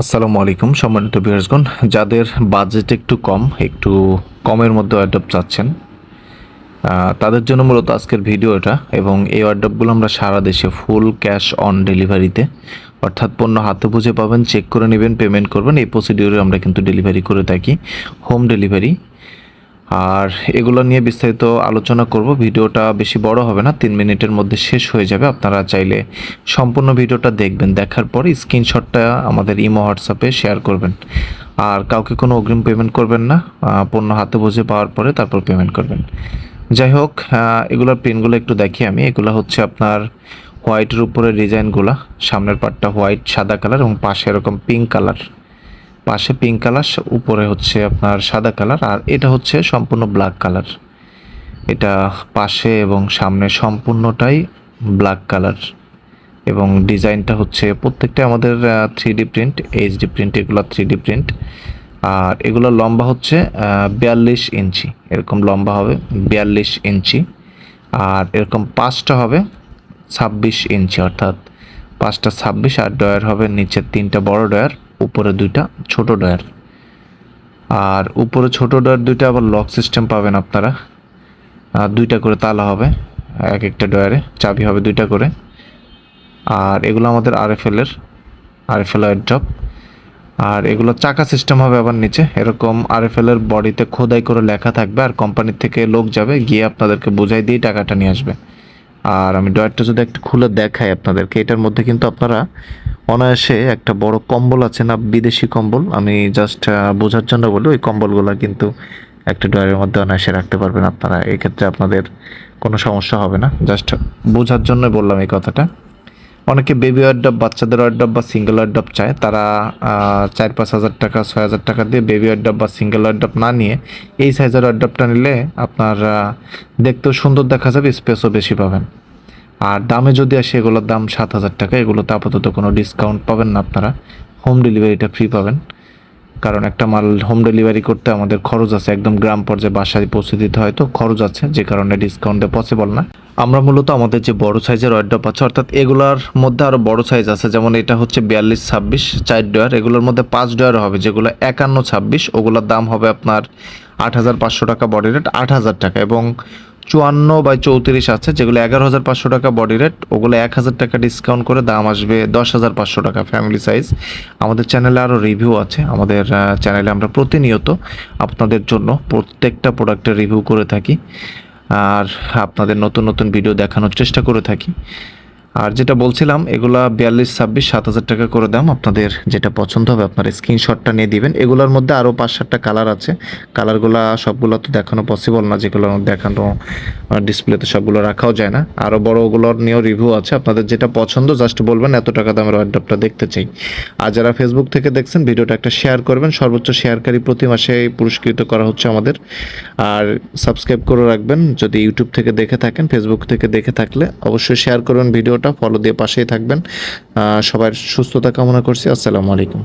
আসসালামু আলাইকুম, সম্মানিত বিহার্সগণ যাদের বাজেট একটু কম, একটু কমের মধ্যে ওয়ার্ডপ চাচ্ছেন তাদের জন্য মূলত আজকের ভিডিও এটা এবং এই ওয়ার্ডপগুলো আমরা সারা দেশে ফুল ক্যাশ অন ডেলিভারিতে অর্থাৎ পণ্য হাতে বুঝে পাবেন চেক করে নেবেন পেমেন্ট করবেন, এই প্রসিডিওরে আমরা কিন্তু ডেলিভারি করে থাকি হোম ডেলিভারি আর এগুলো নিয়ে বিস্তারিত আলোচনা করব। ভিডিওটা বেশি বড় হবে না, তিন মিনিটের মধ্যে শেষ হয়ে যাবে। আপনারা চাইলে সম্পূর্ণ ভিডিওটা দেখবেন, দেখার পরে স্ক্রিনশটটা আমাদের ইমো, হোয়াটসঅ্যাপে শেয়ার করবেন। আর কাউকে কোনো অগ্রিম পেমেন্ট করবেন না পণ্য হাতে বুঝে পাওয়ার পরে তারপর পেমেন্ট করবেন। যাই হোক এগুলোর প্রিন্টগুলো একটু দেখি আমি। এগুলো হচ্ছে আপনার হোয়াইটের উপরে ডিজাইনগুলো। সামনের পার্টটা হোয়াইট, সাদা কালার এবং পাশে এরকম পিঙ্ক কালার। পাশে পিঙ্ক কালার উপরে হচ্ছে আপনার সাদা কালার আর এটা হচ্ছে সম্পূর্ণ ব্ল্যাক কালার এটা পাশে এবং সামনে সম্পূর্ণটাই ব্ল্যাক কালার এবং ডিজাইনটা হচ্ছে প্রত্যেকটা আমাদের three D print HD print এগুলো থ্রি ডি প্রিন্ট আর এগুলো লম্বা হচ্ছে বিয়াল্লিশ ইঞ্চি। এরকম লম্বা হবে, বিয়াল্লিশ ইঞ্চি। আর এরকম পাঁচটা হবে, ছাব্বিশ ইঞ্চি অর্থাৎ পাঁচটা ছাব্বিশ, আর ডয়ার হবে নিচের তিনটা বড় ডয়ার উপরে দুইটা ছোট ডয়ার আর উপরে ছোট ডয়ার দুইটা আবার লক সিস্টেম পাবেন আপনারা। আর দুইটা করে তালা হবে, এক একটা ডয়ারে চাবি হবে দুইটা করে। আর এগুলো আমাদের আরএফএল এর আরএফএল এর ড্রপ আর এগুলো চাকা সিস্টেম হবে আবার নিচে। এরকম আরএফএল এর বডিতে খোদাই করে লেখা থাকবে আর কোম্পানির থেকে লোক যাবে, গিয়ে আপনাদেরকে বোঝাই দিয়ে টাকাটা নিয়ে আসবে। আর আমি ডয়ারটা যদি একটু খুলে দেখাই আপনাদেরকে, এটার মধ্যে কিন্তু আপনারা অনায়াসে একটা বড় কম্বল আছে না, বিদেশি কম্বল? আমি জাস্ট বোঝার জন্য বলি, ওই কম্বলগুলো কিন্তু একটা ডয়ারের মধ্যে অনায়াসে রাখতে পারবেন আপনারা। এই ক্ষেত্রে আপনাদের কোনো সমস্যা হবে না। জাস্ট বোঝার জন্য বললাম এই কথাটা। অনেকে বেবি ওয়ার্ডব বাচ্চাদের ওয়ার্ডব বা সিঙ্গেল ওয়ার্ডব চায়। তারা চার পাঁচ হাজার টাকা, ছয় হাজার টাকা দিয়ে বেবি ওয়ার্ডব বা সিঙ্গেল ওয়ার্ডব না নিয়ে এই সাইজের ওয়ার্ডবটা নিলে আপনার দেখতেও সুন্দর দেখা যাবে স্পেসও বেশি পাবেন। আর দামে যদি আসে এগুলোর দাম সাত হাজার টাকা, এগুলোতে আপাতত কোনো ডিসকাউন্ট পাবেন না আপনারা। হোম ডেলিভারিটা ফ্রি পাবেন। কারণ একটা মাল হোম ডেলিভারি করতে আমাদের খরচ আছে, একদম গ্রাম পর্যায়ে বাসায় পৌঁছে দিতে হয়, তো খরচ আছে, যে কারণে ডিসকাউন্ট পসিবল না। আমরা মূলত আমাদের যে বড় সাইজের ওয়ার্ডপ আছে অর্থাৎ এগুলার মধ্যে আরও বড় সাইজ আছে, যেমন এটা হচ্ছে বিয়াল্লিশ, ছাব্বিশ, চার ডয়ার। এগুলোর মধ্যে পাঁচ ডয়ার হবে, যেগুলো একান্ন, ছাব্বিশ, ওগুলোর দাম হবে আপনার আট হাজার পাঁচশো টাকা বডি রেট আট হাজার টাকা। এবং চুয়ান্ন বাই চৌত্রিশ আছে, যেগুলো এগারো হাজার পাঁচশো টাকা বডি রেট ওগুলো এক হাজার টাকা ডিসকাউন্ট করে দাম আসবে দশ হাজার পাঁচশো টাকা ফ্যামিলি সাইজ আমাদের চ্যানেলে আরও রিভিউ আছে, আমাদের চ্যানেলে আমরা প্রতিনিয়ত আপনাদের জন্য প্রত্যেকটা প্রোডাক্টের রিভিউ করে থাকি। আর আপনাদের নতুন নতুন ভিডিও দেখানোর চেষ্টা করে থাকি। আর যেটা বলছিলাম, এগুলা বিয়াল্লিশ, ছাব্বিশ, সাত হাজার টাকা করে দাম। আপনাদের যেটা পছন্দ হবে, আপনার স্ক্রিনশটটা নিয়ে দিবেন। এগুলোর মধ্যে আরও পাঁচ, সাতটা কালার আছে। কালারগুলা সবগুলো তো দেখানো পসিবল না যেগুলো দেখানো ডিসপ্লেতে সবগুলো রাখাও যায় না। আরও বড় ওগুলোর নিয়েও রিভিউ আছে। আপনাদের যেটা পছন্দ জাস্ট বলবেন, এত টাকা দামের ওয়ার্ডপটা দেখতে চাই। আর যারা ফেসবুক থেকে দেখছেন, ভিডিওটা একটা শেয়ার করবেন। সর্বোচ্চ শেয়ারকারী প্রতি মাসে পুরস্কৃত করা হচ্ছে আমাদের। আর সাবস্ক্রাইব করে রাখবেন। যদি ইউটিউব থেকে দেখে থাকেন ফেসবুক থেকে দেখে থাকলে অবশ্যই শেয়ার করবেন ভিডিওটা ফলো দিয়ে পাশেই থাকবেন। সবার সুস্থতা কামনা করছি। আসসালামু আলাইকুম।